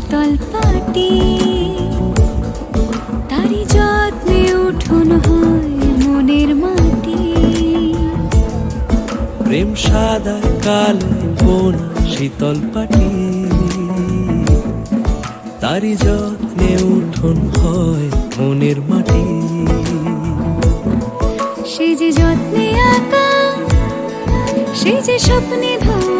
শীতল পাটি। তারি যত্নে উঠুন হয় মনের মাটি। প্রেম সাদা কালো বোনা শীতল পাটি। তারি যত্নে উঠোন হয় মনের মাটি। সে যে যত্নে আঁকা সে যে স্বপ্নে ধোয়া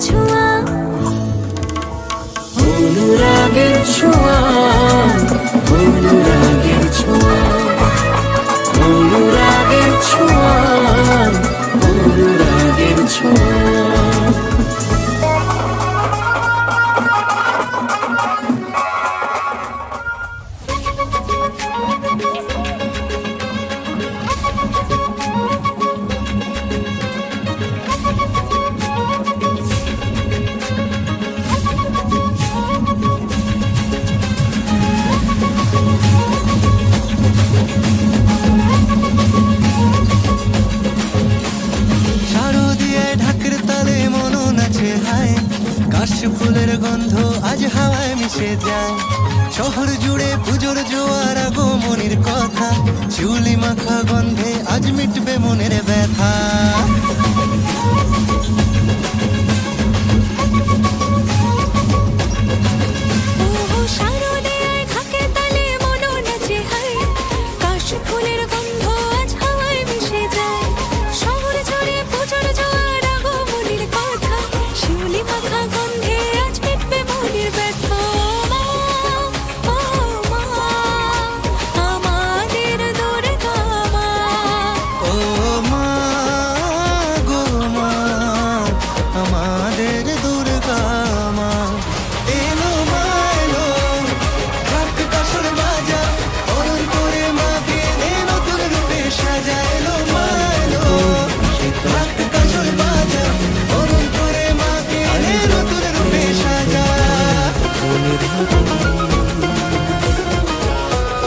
ছোঁয়া। অনুরাগের ছোঁয়া। ফুলের গন্ধ আজ হাওয়ায় মিশে যায়। শহর জুড়ে পুজোর জোয়ার আগমনির কথা। চুলি মাখা গন্ধে আজ মিটবে মনের